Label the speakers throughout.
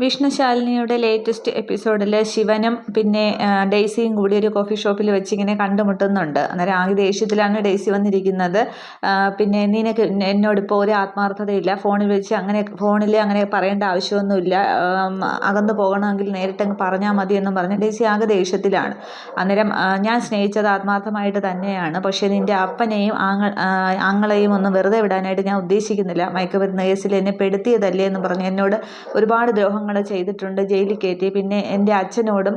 Speaker 1: വിഷ്ണുശാലിനിയുടെ latest എപ്പിസോഡിൽ ശിവനും പിന്നെ ഡെയ്സിയും കൂടി ഒരു കോഫി ഷോപ്പിൽ വെച്ച് ഇങ്ങനെ കണ്ടുമുട്ടുന്നുണ്ട്. അന്നേരം ആകെ ദേഷ്യത്തിലാണ് ഡെയ്സി വന്നിരിക്കുന്നത്. പിന്നെ നിനക്ക് എന്നോടിപ്പോൾ ഒരു ആത്മാർത്ഥതയില്ല. ഫോണിൽ വെച്ച് അങ്ങനെ ഫോണിൽ അങ്ങനെ പറയേണ്ട ആവശ്യമൊന്നുമില്ല. അകന്നു പോകണമെങ്കിൽ നേരിട്ടങ്ങ് പറഞ്ഞാൽ മതി എന്നും പറഞ്ഞ് ഡെയ്സി ആകെ ദേഷ്യത്തിലാണ്. അന്നേരം ഞാൻ സ്നേഹിച്ചത് ആത്മാർത്ഥമായിട്ട് തന്നെയാണ്. പക്ഷേ നിന്റെ അപ്പനെയും ആങ്ങ ആങ്ങളെയും ഒന്നും വെറുതെ വിടാനായിട്ട് ഞാൻ ഉദ്ദേശിക്കുന്നില്ല. മയക്കുമരുന്ന് കേസിൽ എന്നെ പെടുത്തിയതല്ലേ എന്ന് പറഞ്ഞ് എന്നോട് ഒരുപാട് ദ്രോഹം ദ്രോഹങ്ങൾ ചെയ്തിട്ടുണ്ട് ജയിലിൽ കയറ്റി. പിന്നെ എന്റെ അച്ഛനോടും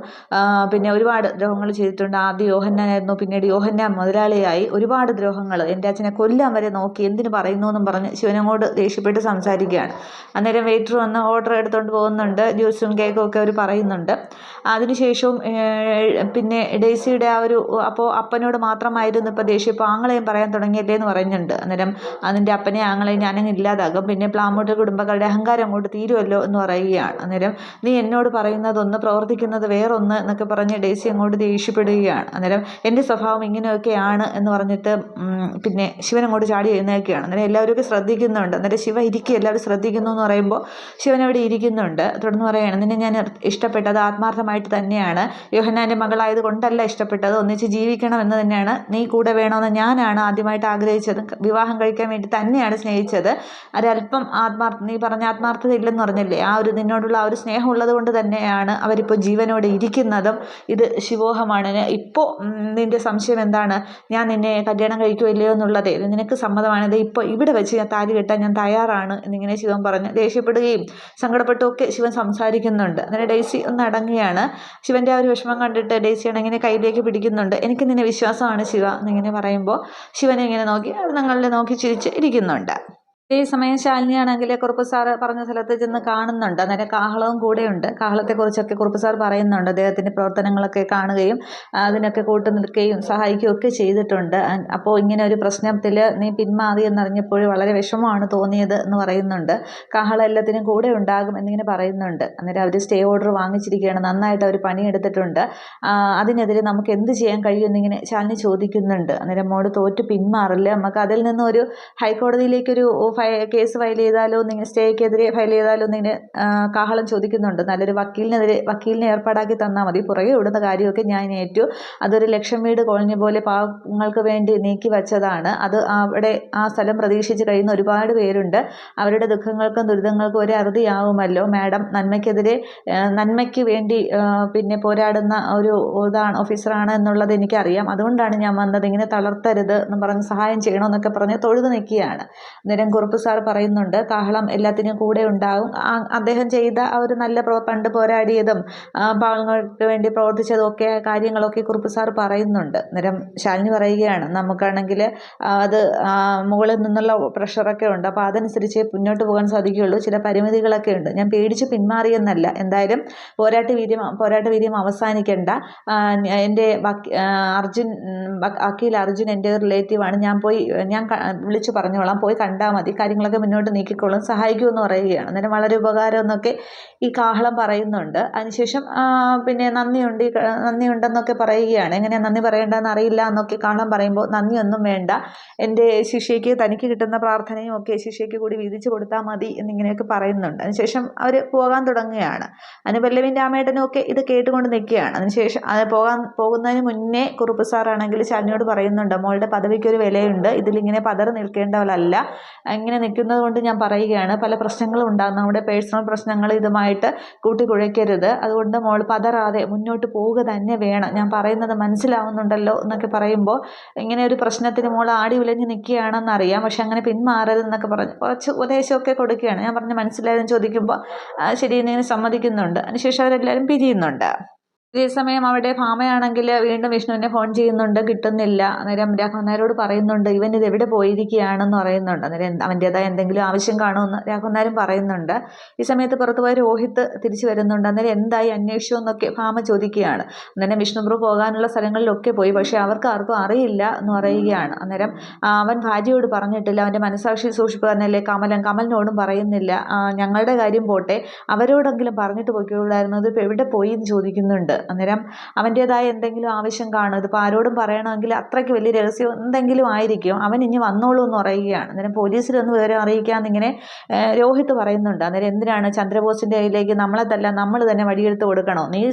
Speaker 1: പിന്നെ ഒരുപാട് ദ്രോഹങ്ങൾ ചെയ്തിട്ടുണ്ട്. ആദ്യം യോഹന്നാനായിരുന്നു പിന്നീട് യോഹന്നാൻ മുതലാളിയായി. ഒരുപാട് ദ്രോഹങ്ങൾ എന്റെ അച്ഛനെ കൊല്ലാൻ വരെ നോക്കി എന്തിനു പറയുന്നു എന്നും പറഞ്ഞ് ശിവനങ്ങോട് ദേഷ്യപ്പെട്ട് സംസാരിക്കുകയാണ്. അന്നേരം വെയിറ്റർ വന്ന് ഓർഡർ എടുത്തുകൊണ്ട് പോകുന്നുണ്ട്. ജ്യൂസും കേക്കും ഒക്കെ അവർ പറയുന്നുണ്ട്. അതിനുശേഷവും പിന്നെ ഡെയ്സിയുടെ ആ ഒരു അപ്പോൾ അപ്പനോട് മാത്രമായിരുന്നു ഇപ്പോൾ ദേഷ്യം. ഇപ്പോൾ ആങ്ങളെയും പറയാൻ തുടങ്ങിയല്ലേ എന്ന് പറയുന്നുണ്ട്. അന്നേരം അതിന്റെ അപ്പനെ ആങ്ങളെയും ഞാനങ്ങ് ഇല്ലാതാകും. പിന്നെ പ്ലാമോട്ട് കുടുംബക്കാരുടെ അഹങ്കാരം അങ്ങോട്ട് തീരുമല്ലോ എന്ന് പറയുകയാണ്. അന്നേരം നീ എന്നോട് പറയുന്നതൊന്ന് പ്രവർത്തിക്കുന്നത് വേറൊന്ന് എന്നൊക്കെ പറഞ്ഞ് ഡേസി അങ്ങോട്ട് ദേഷ്യപ്പെടുകയാണ്. അന്നേരം എന്റെ സ്വഭാവം ഇങ്ങനെയൊക്കെയാണ് എന്ന് പറഞ്ഞിട്ട് പിന്നെ ശിവൻ അങ്ങോട്ട് ചാടി എഴുന്നേൽക്കുകയാണ്. അന്നേരം എല്ലാവരും ശ്രദ്ധിക്കുന്നുണ്ട്. അന്നേരം ശിവ ഇരിക്കുക. എല്ലാവരും ശ്രദ്ധിക്കുന്നു എന്ന് പറയുമ്പോൾ ശിവൻ അവിടെ ഇരിക്കുന്നുണ്ട്. തുടർന്ന് പറയുകയാണ് നിന്നെ ഞാൻ ഇഷ്ടപ്പെട്ടത് ആത്മാർത്ഥമായിട്ട് തന്നെയാണ്. യോഹന്നാന്റെ മകളായത് കൊണ്ടല്ല ഇഷ്ടപ്പെട്ടത്. ഒന്നിച്ച് ജീവിക്കണം എന്ന് തന്നെയാണ്. നീ കൂടെ വേണമെന്ന് ഞാനാണ് ആദ്യമായിട്ട് ആഗ്രഹിച്ചത്. വിവാഹം കഴിക്കാൻ വേണ്ടി തന്നെയാണ് സ്നേഹിച്ചത്. ഒരല്പം ആത്മാർത്ഥ നീ പറഞ്ഞ ആത്മാർത്ഥത ഇല്ലെന്ന് പറഞ്ഞല്ലേ? ആ ഒരു നിന്നോടുള്ള ആ ഒരു സ്നേഹം ഉള്ളത് കൊണ്ട് തന്നെയാണ് അവരിപ്പോൾ ജീവനോടെ ഇരിക്കുന്നതും ഇത് ശിവോഹമാണ്. ഇപ്പോൾ നിന്റെ സംശയം എന്താണ്? ഞാൻ നിന്നെ കല്യാണം കഴിക്കുമോ ഇല്ലയോ എന്നുള്ളത് നിനക്ക് സമ്മതമാണത് ഇപ്പോൾ ഇവിടെ വെച്ച് ഞാൻ താലി കെട്ടാൻ ഞാൻ തയ്യാറാണ് എന്നിങ്ങനെ ശിവൻ പറഞ്ഞ്. ദേഷ്യപ്പെടുകയും സങ്കടപ്പെട്ടുമൊക്കെ ശിവൻ സംസാരിക്കുന്നുണ്ട്. അങ്ങനെ ഡെയ്സി ഒന്ന് അടങ്ങുകയാണ്. ശിവന്റെ ആ ഒരു വിഷമം കണ്ടിട്ട് ഡേസിയാണ് എങ്ങനെ കയ്യിലേക്ക് പിടിക്കുന്നുണ്ട്. എനിക്ക് നിന്നെ വിശ്വാസമാണ് ശിവ എന്നിങ്ങനെ പറയുമ്പോൾ ശിവനെ ഇങ്ങനെ നോക്കി അത് ഞങ്ങളിൽ നോക്കി ചിരിച്ച് ഇരിക്കുന്നുണ്ട്. ഈ സമയം ശാലിനിയാണെങ്കിൽ കുറുപ്പ് സാറ് പറഞ്ഞ സ്ഥലത്ത് ചെന്ന് കാണുന്നുണ്ട്. അന്നേരം കാഹളവും കൂടെയുണ്ട്. കാഹളത്തെക്കുറിച്ചൊക്കെ കുറുപ്പ് സാർ പറയുന്നുണ്ട്. അദ്ദേഹത്തിന്റെ പ്രവർത്തനങ്ങളൊക്കെ കാണുകയും അതിനൊക്കെ കൂട്ടു നിൽക്കുകയും സഹായിക്കുകയൊക്കെ ചെയ്തിട്ടുണ്ട്. അപ്പോൾ ഇങ്ങനെ ഒരു പ്രശ്നത്തിൽ നീ പിന്മാറി എന്നറിഞ്ഞപ്പോൾ വളരെ വിഷമമാണ് തോന്നിയത് എന്ന് പറയുന്നുണ്ട്. കാഹള എല്ലാത്തിനും കൂടെ ഉണ്ടാകും എന്നിങ്ങനെ പറയുന്നുണ്ട്. അന്നേരം അവർ സ്റ്റേ ഓർഡർ വാങ്ങിച്ചിരിക്കുകയാണ്. നന്നായിട്ട് അവർ പണിയെടുത്തിട്ടുണ്ട്. അതിനെതിരെ നമുക്ക് എന്ത് ചെയ്യാൻ കഴിയും എന്നിങ്ങനെ ശാലിനി ചോദിക്കുന്നുണ്ട്. അന്നേരം മോട് തോറ്റ് പിന്മാറില്ല? നമുക്ക് അതിൽ നിന്നൊരു ഹൈക്കോടതിയിലേക്കൊരു കേസ് ഫയൽ ചെയ്താലോ എന്നിങ്ങനെ സ്റ്റേക്കെതിരെ ഫയൽ ചെയ്താലോ എന്നിങ്ങനെ കാഹളം ചോദിക്കുന്നുണ്ട്. നല്ലൊരു വക്കീലിനെതിരെ വക്കീലിനെ ഏർപ്പാടാക്കി തന്നാൽ മതി. പുറകെ ഇവിടുന്ന കാര്യമൊക്കെ ഞാൻ ഏറ്റു. അതൊരു ലക്ഷം വീട് കോളനി പോലെ പാവങ്ങൾക്ക് വേണ്ടി നീക്കി വച്ചതാണ്. അത് അവിടെ ആ സ്ഥലം പ്രതീക്ഷിച്ച് കഴിയുന്ന ഒരുപാട് പേരുണ്ട്. അവരുടെ ദുഃഖങ്ങൾക്കും ദുരിതങ്ങൾക്കും ഒരു അറുതിയാവുമല്ലോ. മാഡം നന്മയ്ക്കെതിരെ നന്മയ്ക്ക് വേണ്ടി പിന്നെ പോരാടുന്ന ഒരു ഇതാണ് ഓഫീസറാണ് എന്നുള്ളത് എനിക്കറിയാം. അതുകൊണ്ടാണ് ഞാൻ വന്നത്. ഇങ്ങനെ തളർത്തരുത് എന്ന് പറഞ്ഞ് സഹായം ചെയ്യണമെന്നൊക്കെ പറഞ്ഞ് തൊഴുതു നിൽക്കുകയാണ്. അന്നേരം കുറുപ്പ് സാർ പറയുന്നുണ്ട് കാഹളം എല്ലാത്തിനും കൂടെ ഉണ്ടാകും. അദ്ദേഹം ചെയ്ത ആ ഒരു നല്ല പ്രോ പണ്ട് പോരാടിയതും പാവങ്ങൾക്ക് വേണ്ടി പ്രവർത്തിച്ചതും ഒക്കെ കാര്യങ്ങളൊക്കെ കുറുപ്പ് സാർ പറയുന്നുണ്ട്. നേരം ശാലിനി പറയുകയാണ് നമുക്കാണെങ്കിൽ അത് മുകളിൽ നിന്നുള്ള പ്രഷറൊക്കെ ഉണ്ട്. അപ്പോൾ അതനുസരിച്ച് മുന്നോട്ട് പോകാൻ സാധിക്കുകയുള്ളൂ. ചില പരിമിതികളൊക്കെ ഉണ്ട്. ഞാൻ പേടിച്ച് പിന്മാറിയെന്നല്ല. എന്തായാലും പോരാട്ട വീര്യം പോരാട്ട വീര്യം അവസാനിക്കേണ്ട. എന്റെ അർജുൻ വക്കീൽ അർജുൻ എന്റെ റിലേറ്റീവാണ് ഞാൻ പോയി ഞാൻ വിളിച്ചു പറഞ്ഞോളാം. പോയി കണ്ടാൽ മതി. കാര്യങ്ങളൊക്കെ മുന്നോട്ട് നീക്കിക്കൊള്ളും സഹായിക്കുമെന്ന് പറയുകയാണ്. അന്നേരം വളരെ ഉപകാരം എന്നൊക്കെ ഈ കാഹളം പറയുന്നുണ്ട്. അതിനുശേഷം പിന്നെ നന്ദിയുണ്ട് നന്ദിയുണ്ടെന്നൊക്കെ പറയുകയാണ്. എങ്ങനെയാണ് നന്ദി പറയേണ്ടതെന്ന് അറിയില്ല എന്നൊക്കെ കാഹളം പറയുമ്പോൾ നന്ദിയൊന്നും വേണ്ട. എന്റെ ശിഷ്യയ്ക്ക് തനിക്ക് കിട്ടുന്ന പ്രാർത്ഥനയും ഒക്കെ ശിഷ്യയ്ക്ക് കൂടി വീതിച്ചു കൊടുത്താൽ മതി എന്നിങ്ങനെയൊക്കെ പറയുന്നുണ്ട്. അതിനുശേഷം അവർ പോകാൻ തുടങ്ങുകയാണ്. അതിന് അമ്മേട്ടനും ഒക്കെ ഇത് കേട്ടുകൊണ്ട് നിൽക്കുകയാണ്. അതിനുശേഷം അത് പോകാൻ പോകുന്നതിന് മുന്നേ കുറുപ്പ് സാറാണെങ്കിൽ ചാനിയോട് പറയുന്നുണ്ട് മോളുടെ പദവിക്കൊരു വിലയുണ്ട്. ഇതിലിങ്ങനെ പതറി നിൽക്കേണ്ടവരല്ല ഇങ്ങനെ നിൽക്കുന്നത് കൊണ്ട് ഞാൻ പറയുകയാണ് പല പ്രശ്നങ്ങളും ഉണ്ടാകും നമ്മുടെ പേഴ്സണൽ പ്രശ്നങ്ങൾ ഇതുമായിട്ട് കൂട്ടിക്കുഴയ്ക്കരുത്. അതുകൊണ്ട് മോൾ പതറാതെ മുന്നോട്ട് പോവുക തന്നെ വേണം. ഞാൻ പറയുന്നത് മനസ്സിലാവുന്നുണ്ടല്ലോ എന്നൊക്കെ പറയുമ്പോൾ ഇങ്ങനെ ഒരു പ്രശ്നത്തിന് മോൾ ആടി ഉലഞ്ഞ് നിൽക്കുകയാണെന്നറിയാം. പക്ഷെ അങ്ങനെ പിന്മാറരുതെന്നൊക്കെ പറഞ്ഞ്. കുറച്ച് ഉപദേശമൊക്കെ കൊടുക്കുകയാണ്. ഞാൻ പറഞ്ഞ് മനസ്സിലായതെന്ന് ചോദിക്കുമ്പോൾ ശരി എന്നിങ്ങനെ സമ്മതിക്കുന്നുണ്ട്. അതിനുശേഷം അവരെല്ലാവരും പിരിയുന്നുണ്ട്. ഇതേസമയം അവിടെ ഭാമയാണെങ്കിൽ വീണ്ടും വിഷ്ണുവിനെ ഫോൺ ചെയ്യുന്നുണ്ട് കിട്ടുന്നില്ല. അന്നേരം രാഘവൻ നായരോട് പറയുന്നുണ്ട് ഇവൻ ഇത് എവിടെ പോയിരിക്കുകയാണെന്ന് പറയുന്നുണ്ട്. അന്നേരം അവന്റേതായ എന്തെങ്കിലും ആവശ്യം കാണുമെന്ന് രാഘവൻ പറയുന്നുണ്ട്. ഈ സമയത്ത് പുറത്തു പോയ രോഹിത്ത് തിരിച്ചു വരുന്നുണ്ട്. അന്നേരം എന്തായി അന്വേഷിച്ചു എന്നൊക്കെ ഭാമ ചോദിക്കുകയാണ്. അന്നേരം വിഷ്ണുപ്രഭു പോകാനുള്ള സ്ഥലങ്ങളിലൊക്കെ പോയി പക്ഷേ അവർക്ക് ആർക്കും അറിയില്ല എന്ന് പറയുകയാണ്. അന്നേരം അവൻ ഭാര്യയോട് പറഞ്ഞിട്ടില്ല. അവന്റെ മനസാക്ഷി സൂക്ഷിപ്പുകാരനല്ലേ കമലൻ കമലിനോടും പറയുന്നില്ല. ഞങ്ങളുടെ കാര്യം പോട്ടെ. അവരോടെങ്കിലും പറഞ്ഞിട്ട് പോയിക്കൊള്ളായിരുന്നു. ഇതിപ്പോൾ എവിടെ പോയി എന്ന് ചോദിക്കുന്നുണ്ട്. അന്നേരം അവന്റേതായ എന്തെങ്കിലും ആവശ്യം കാണും. ഇതിപ്പോൾ ആരോടും പറയണമെങ്കിൽ അത്രയ്ക്ക് വലിയ രഹസ്യം എന്തെങ്കിലും ആയിരിക്കും. അവൻ ഇനി വന്നോളൂ എന്ന് പറയുകയാണ്. അന്നേരം പോലീസിലൊന്ന് വിവരം അറിയിക്കാമെന്നിങ്ങനെ രോഹിത് പറയുന്നുണ്ട്. അന്നേരം എന്തിനാണ് ചന്ദ്രബോസിന്റെ കയ്യിലേക്ക് നമ്മളെ തല്ല നമ്മൾ തന്നെ വഴിയെടുത്ത് കൊടുക്കണോ? നീ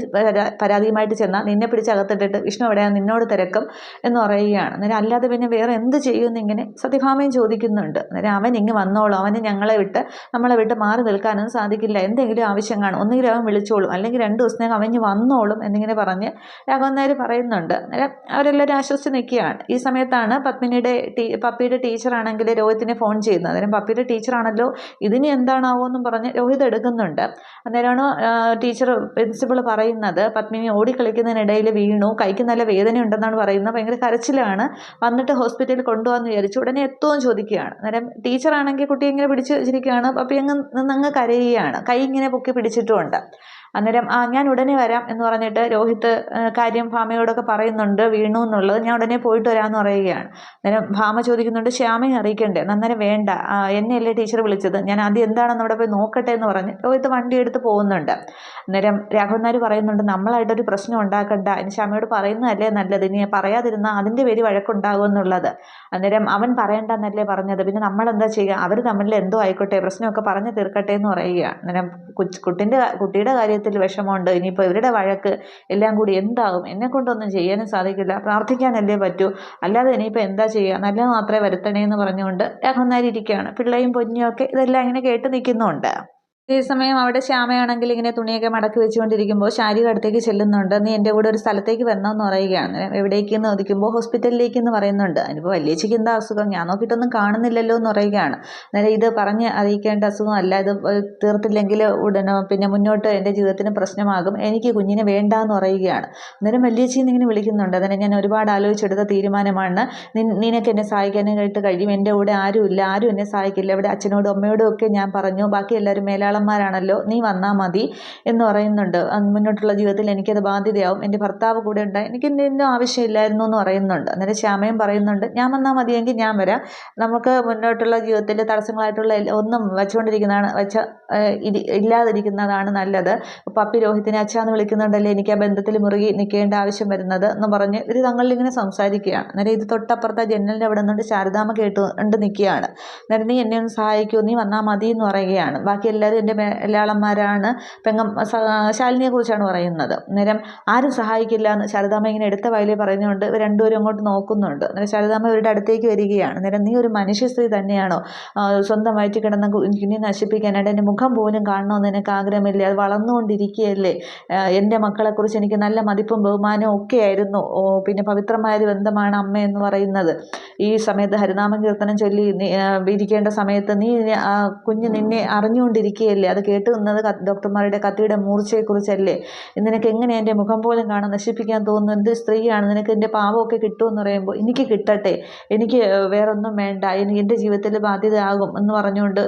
Speaker 1: പരാതിയുമായിട്ട് ചെന്നാൽ നിന്നെ പിടിച്ച് അകത്തിട്ടിട്ട് വിഷ്ണു എവിടെയാണ് നിന്നോട് തിരക്കും എന്ന് പറയുകയാണ്. അന്നേരം അല്ലാതെ പിന്നെ വേറെ എന്ത് ചെയ്യുമെന്നിങ്ങനെ സത്യഭാമയും ചോദിക്കുന്നുണ്ട്. അന്നേരം അവൻ ഇങ്ങ് വന്നോളൂ. അവന് ഞങ്ങളെ വിട്ട് നമ്മളെ വിട്ട് മാറി നിൽക്കാനൊന്നും സാധിക്കില്ല. എന്തെങ്കിലും ആവശ്യം കാണും. ഒന്നുകിൽ അവൻ വിളിച്ചോളും. അല്ലെങ്കിൽ രണ്ട് ദിവസത്തേക്ക് അവന് വന്നോളും. എന്നിങ്ങനെ പറഞ്ഞ് രാഘവൻ പറയുന്നുണ്ട്. അന്നേരം അവരെല്ലാവരും ആശ്വസിച്ച് നിൽക്കുകയാണ്. ഈ സമയത്താണ് പത്മിനിയുടെ ടീ പപ്പിയുടെ ടീച്ചറാണെങ്കിൽ രോഹിത്തിനെ ഫോൺ ചെയ്യുന്നത്. അന്നേരം പപ്പിയുടെ ടീച്ചറാണല്ലോ ഇതിന് എന്താണാവോ എന്നും പറഞ്ഞ് രോഹിത് എടുക്കുന്നുണ്ട്. അന്നേരമാണ് ടീച്ചർ പ്രിൻസിപ്പൾ പറയുന്നത് പത്മിനി ഓടിക്കളിക്കുന്നതിനിടയിൽ വീണു കൈക്ക് നല്ല വേദന ഉണ്ടെന്നാണ് പറയുന്നത്. ഭയങ്കര കരച്ചിലാണ്. വന്നിട്ട് ഹോസ്പിറ്റലിൽ കൊണ്ടുപോകാമെന്ന് വിചാരിച്ചു. ഉടനെ എത്തുമെന്ന് ചോദിക്കുകയാണ്. അന്നേരം ടീച്ചറാണെങ്കിൽ കുട്ടി ഇങ്ങനെ പിടിച്ച് വെച്ചിരിക്കുകയാണ്. പപ്പി അങ്ങ് നിന്നങ്ങ് കരയുകയാണ്. കൈ ഇങ്ങനെ പൊക്കി പിടിച്ചിട്ടുമുണ്ട്. അന്നേരം ആ ഞാൻ ഉടനെ വരാം എന്ന് പറഞ്ഞിട്ട് രോഹിത്ത് കാര്യം ഭാമയോടൊക്കെ പറയുന്നുണ്ട് വീണു എന്നുള്ളത്. ഞാൻ ഉടനെ പോയിട്ട് വരാമെന്ന് പറയുകയാണ്. അന്നേരം ഭാമ ചോദിക്കുന്നുണ്ട് ശ്യാമയെ അറിയിക്കണ്ടേ? അന്നേരം വേണ്ട. എന്നെയല്ലേ ടീച്ചർ വിളിച്ചത്? ഞാൻ ആദ്യം എന്താണെന്ന് അവിടെ പോയി നോക്കട്ടെ എന്ന് പറഞ്ഞ് രോഹിത്ത് വണ്ടി എടുത്ത് പോകുന്നുണ്ട്. അന്നേരം രാഘവന്മാർ പറയുന്നുണ്ട് നമ്മളായിട്ടൊരു പ്രശ്നം ഉണ്ടാക്കണ്ട. ഇനി ശ്യാമയോട് പറയുന്നതല്ലേ നല്ലത്. ഇനി പറയാതിരുന്നാൽ അതിന്റെ പേര് വഴക്കുണ്ടാകും എന്നുള്ളത്. അന്നേരം അവൻ പറയണ്ടെന്നല്ലേ പറഞ്ഞത്. പിന്നെ നമ്മളെന്താ ചെയ്യുക? അവർ തമ്മിൽ എന്തോ ആയിക്കോട്ടെ പ്രശ്നമൊക്കെ പറഞ്ഞു തീർക്കട്ടെ എന്ന് പറയുകയാണ്. അന്നേരം കുട്ടിന്റെ കുട്ടിയുടെ കാര്യത്തിൽ കാര്യത്തിൽ വിഷമമുണ്ട്. ഇനിയിപ്പോൾ ഇവരുടെ വഴക്ക് എല്ലാം കൂടി എന്താകും? എന്നെ കൊണ്ടൊന്നും ചെയ്യാനും സാധിക്കില്ല. പ്രാർത്ഥിക്കാനല്ലേ പറ്റൂ. അല്ലാതെ ഇനിയിപ്പോൾ എന്താ ചെയ്യുക? നല്ലത് മാത്രമേ വരുത്തണേ എന്ന് പറഞ്ഞുകൊണ്ട് രാഘവന്നാരിയിരിക്കുകയാണ് പിള്ളയും പൊന്നിയൊക്കെ ഇതെല്ലാം ഇങ്ങനെ കേട്ട് നിൽക്കുന്നുണ്ട്. അതേസമയം അവിടെ ശ്യാമയാണെങ്കിൽ ഇങ്ങനെ തുണിയൊക്കെ മടക്കി വെച്ചുകൊണ്ടിരിക്കുമ്പോൾ ശാരിക അടുത്തേക്ക് ചെല്ലുന്നുണ്ട്. നീ എന്റെ കൂടെ ഒരു സ്ഥലത്തേക്ക് വരണമെന്ന് പറയുകയാണ്. എവിടേക്ക് എന്ന് ചോദിക്കുമ്പോൾ ഹോസ്പിറ്റലിലേക്ക് എന്ന് പറയുന്നുണ്ട്. അതിനിപ്പോൾ വലിയച്ചിക്ക് എന്താ അസുഖം? ഞാൻ നോക്കിയിട്ടൊന്നും കാണുന്നില്ലല്ലോ എന്ന് പറയുകയാണ്. അന്നേരം ഇത് പറഞ്ഞ് അറിയിക്കേണ്ട അസുഖമല്ല ഇത് തീർത്തില്ലെങ്കിൽ ഉടനെ പിന്നെ മുന്നോട്ട് എന്റെ ജീവിതത്തിന് പ്രശ്നമാകും. എനിക്ക് കുഞ്ഞിനെ വേണ്ട എന്ന് പറയുകയാണ്. അന്നേരം വലിയച്ചി ഇങ്ങനെ വിളിക്കുന്നുണ്ട്. അതിനെ ഞാൻ ഒരുപാട് ആലോചിച്ചെടുത്ത തീരുമാനമാണ്. നിനക്ക് എന്നെ സഹായിക്കാനായിട്ട് കഴിയും. എന്റെ കൂടെ ആരുമില്ല. ആരും എന്നെ സഹായിക്കില്ല. ഇവിടെ അച്ഛനോടും അമ്മയോടും ഒക്കെ ഞാൻ പറഞ്ഞു. ബാക്കി എല്ലാവരും മേലാളം ഭർത്താക്കന്മാരാണല്ലോ നീ വന്നാൽ മതി എന്ന് പറയുന്നുണ്ട്. മുന്നോട്ടുള്ള ജീവിതത്തിൽ എനിക്കത് ബാധ്യതയാവും. എന്റെ ഭർത്താവ് കൂടെ ഉണ്ടായി. എനിക്ക് നിന്നും ആവശ്യമില്ലായിരുന്നു എന്ന് പറയുന്നുണ്ട്. അന്നേരം ശ്യാമയും പറയുന്നുണ്ട് ഞാൻ വന്നാൽ മതിയെങ്കിൽ ഞാൻ വരാം. നമുക്ക് മുന്നോട്ടുള്ള ജീവിതത്തിൽ തടസ്സങ്ങളായിട്ടുള്ള ഒന്നും വെച്ചുകൊണ്ടിരിക്കുന്നതാണ് വെച്ച ഇല്ലാതിരിക്കുന്നതാണ് നല്ലത്. പപ്പി രോഹിത്തിനെ അച്ഛാന്ന് വിളിക്കുന്നുണ്ടല്ലേ എനിക്ക് ആ ബന്ധത്തിൽ മുറുകി നിൽക്കേണ്ട ആവശ്യം വരുന്നത് എന്ന് പറഞ്ഞ് ഇവർ തങ്ങളിലിങ്ങനെ സംസാരിക്കുകയാണ്. അന്നേരം ഇത് തൊട്ടപ്പുറത്തെ ജനലിന്റെ അവിടെ നിന്നുകൊണ്ട് ശാരദാമ്മ കേട്ടുകൊണ്ട് നിൽക്കുകയാണ്. അന്നേരം നീ എന്നെ ഒന്ന് സഹായിക്കൂ നീ വന്നാൽ മതി എന്ന് പറയുകയാണ്. ബാക്കി എല്ലാവരും എന്റെ മേലാളന്മാരാണ് പെങ്ങം ശാലിനിയെക്കുറിച്ചാണ് പറയുന്നത്. അന്നേരം ആരും സഹായിക്കില്ല എന്ന് ശാരദാമ്മ ഇങ്ങനെ എടുത്ത വയലിൽ പറയുന്നുണ്ട്. ഇവർ രണ്ടുപേരും അങ്ങോട്ട് നോക്കുന്നുണ്ട്. അന്നേരം ശാരദാമ്മ ഇവരുടെ അടുത്തേക്ക് വരികയാണ്. അന്നേരം നീ ഒരു മനുഷ്യ സ്ത്രീ തന്നെയാണോ? സ്വന്തം വയറ്റി കിടന്ന കുഞ്ഞിനെ നശിപ്പിക്കാനായിട്ട് എന്റെ മുഖം പോലും കാണണമെന്ന് എനിക്ക് ആഗ്രഹമില്ലേ? അത് വളർന്നുകൊണ്ടിരിക്കുകയല്ലേ? എന്റെ മക്കളെക്കുറിച്ച് എനിക്ക് നല്ല മതിപ്പും ബഹുമാനവും ഒക്കെ ആയിരുന്നു. പിന്നെ പവിത്രമായ ഒരു ബന്ധമാണ് അമ്മ എന്ന് പറയുന്നത്. ഈ സമയത്ത് ഹരിനാമ കീർത്തനം ചൊല്ലി ഇരിക്കേണ്ട സമയത്ത് നീ കുഞ്ഞ് നിന്നെ അറിഞ്ഞുകൊണ്ടിരിക്കുകയല്ലേ? അല്ലേ അത് കേട്ട് നിന്നത് ഡോക്ടർമാരുടെ കത്തിയുടെ മൂർച്ചയെക്കുറിച്ചല്ലേ? നിനക്ക് എങ്ങനെ എന്റെ മുഖം പോലും കാണാൻ നശിപ്പിക്കാൻ തോന്നുന്നു? എന്ത് സ്ത്രീയാണ്? നിനക്ക് എന്റെ പാവമൊക്കെ കിട്ടുമെന്ന് പറയുമ്പോൾ എനിക്ക് കിട്ടട്ടെ. എനിക്ക് വേറൊന്നും വേണ്ട. എനിക്ക് എന്റെ ജീവിതത്തിൽ ബാധ്യതയാകും എന്ന് പറഞ്ഞുകൊണ്ട്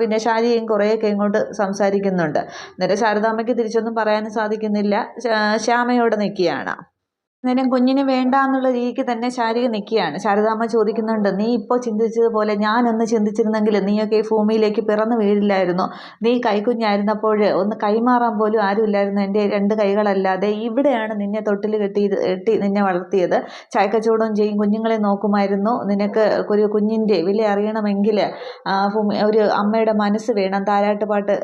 Speaker 1: പിന്നെ ശാരിയും കുറേയൊക്കെ ഇങ്ങോട്ട് സംസാരിക്കുന്നുണ്ട്. നേരെ ശാരദാമ്മയ്ക്ക് തിരിച്ചൊന്നും പറയാനും സാധിക്കുന്നില്ല. ശ്യാമയോടെ നിൽക്കുകയാണ്. അന്നേരം കുഞ്ഞിന് വേണ്ട എന്നുള്ള രീതിക്ക് തന്നെ ശാരിക നിൽക്കുകയാണ്. ശാരദാമ്മ ചോദിക്കുന്നുണ്ട് നീ ഇപ്പോൾ ചിന്തിച്ചതുപോലെ ഞാനൊന്ന് ചിന്തിച്ചിരുന്നെങ്കിൽ നീയൊക്കെ ഈ ഭൂമിയിലേക്ക് പിറന്നു വീഴില്ലായിരുന്നു? നീ കൈക്കുഞ്ഞായിരുന്നപ്പോൾ ഒന്ന് കൈമാറാൻ പോലും ആരുമില്ലായിരുന്നു എന്റെ രണ്ട് കൈകളല്ലാതെ. ഇവിടെയാണ് നിന്നെ തൊട്ടിൽ കെട്ടി കെട്ടി നിന്നെ വളർത്തിയത്. ചായക്കച്ചവടവും ചെയ്യും കുഞ്ഞുങ്ങളെ നോക്കുമായിരുന്നു. നിനക്ക് ഒരു കുഞ്ഞിന്റെ വില അറിയണമെങ്കിൽ ഭൂമി ഒരു അമ്മയുടെ മനസ്സ് വേണം. താരാട്ടുപാട്ട്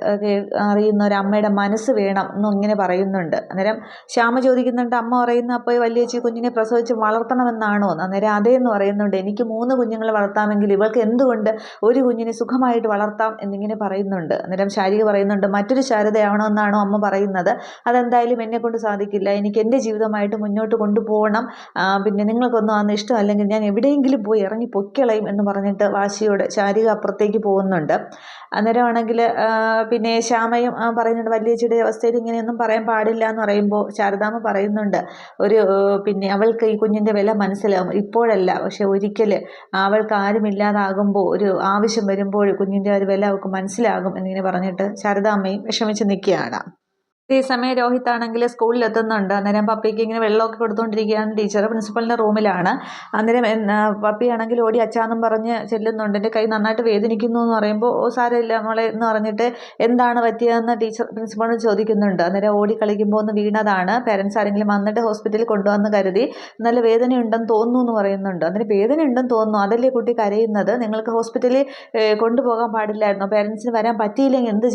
Speaker 1: അറിയുന്ന ഒരു അമ്മയുടെ മനസ്സ് വേണം എന്നും ഇങ്ങനെ പറയുന്നുണ്ട്. അന്നേരം ശ്യാമ ചോദിക്കുന്നുണ്ട് അമ്മ പറയുന്ന അപ്പോൾ വലിയേച്ചി കുഞ്ഞിനെ പ്രസവിച്ച് വളർത്തണമെന്നാണോ? അന്നേരം അതേന്ന് പറയുന്നുണ്ട്. എനിക്ക് മൂന്ന് കുഞ്ഞുങ്ങളെ വളർത്താമെങ്കിൽ ഇവൾക്ക് എന്തുകൊണ്ട് ഒരു കുഞ്ഞിനെ സുഖമായിട്ട് വളർത്താം എന്നിങ്ങനെ പറയുന്നുണ്ട്. അന്നേരം ശാരിക പറയുന്നുണ്ട് മറ്റൊരു ശാരദയാവണമെന്നാണോ അമ്മ പറയുന്നത്? അതെന്തായാലും എന്നെ കൊണ്ട് സാധിക്കില്ല. എനിക്ക് എന്റെ ജീവിതമായിട്ട് മുന്നോട്ട് കൊണ്ടുപോകണം. പിന്നെ നിങ്ങൾക്കൊന്നും അന്ന് ഇഷ്ടമല്ലെങ്കിൽ ഞാൻ എവിടെയെങ്കിലും പോയി ഇറങ്ങി പൊക്കിളയും എന്ന് പറഞ്ഞിട്ട് വാശിയോട് ശാരിക അപ്പുറത്തേക്ക് പോകുന്നുണ്ട്. അന്നേരമാണെങ്കിൽ പിന്നെ ശ്യാമയും പറയുന്നുണ്ട് വലിയ ചെടി അവസ്ഥയിൽ ഇങ്ങനെയൊന്നും പറയാൻ പാടില്ല എന്ന് പറയുമ്പോൾ ശാരദാമ്മ പറയുന്നുണ്ട്. ഒരു പിന്നെ അവൾക്ക് ഈ കുഞ്ഞിന്റെ വില മനസ്സിലാവും. ഇപ്പോഴല്ല. പക്ഷെ ഒരിക്കൽ അവൾക്ക് ആരുമില്ലാതാകുമ്പോൾ ഒരു ആവശ്യം വരുമ്പോൾ കുഞ്ഞിന്റെ ഒരു വില അവൾക്ക് മനസ്സിലാകും എന്നിങ്ങനെ പറഞ്ഞിട്ട് ശാരദാമ്മയും വിഷമിച്ച് നിൽക്കുകയാണ്. സമയം രോഹിത് ആണെങ്കിൽ സ്കൂളിൽ എത്തുന്നുണ്ട്. അന്നേരം പപ്പിക്ക് ഇങ്ങനെ വെള്ളമൊക്കെ കൊടുത്തുകൊണ്ടിരിക്കുകയാണ് ടീച്ചർ പ്രിൻസിപ്പളിന്റെ റൂമിലാണ്. അന്നേരം പപ്പി ആണെങ്കിൽ ഓടി അച്ചാന്നും പറഞ്ഞ് ചെല്ലുന്നുണ്ട്. എന്റെ കൈ നന്നായിട്ട് വേദനിക്കുന്നു എന്ന് പറയുമ്പോൾ ഓ സാരമില്ല മോളെ എന്ന് പറഞ്ഞിട്ട് എന്താണ് പറ്റിയതെന്ന് ടീച്ചർ പ്രിൻസിപ്പളിനോട് ചോദിക്കുന്നുണ്ട്. അന്നേരം ഓടി കളിക്കുമ്പോൾ ഒന്ന് വീണതാണ്. പേരൻസ് ആരെങ്കിലും വന്നിട്ട് ഹോസ്പിറ്റലിൽ കൊണ്ടുവന്ന് കരുതി. നല്ല വേദനയുണ്ടെന്ന് തോന്നുന്നു എന്ന് പറയുന്നുണ്ട്. അന്നേരം വേദന ഉണ്ടെന്ന് തോന്നുന്നു. അതല്ലേ കുട്ടി കരയുന്നത്? നിങ്ങൾക്ക് ഹോസ്പിറ്റലിൽ കൊണ്ടുപോകാൻ പാടില്ലായിരുന്നു? പേരൻസിന് വരാൻ പറ്റിയില്ലെങ്കിൽ എന്ത്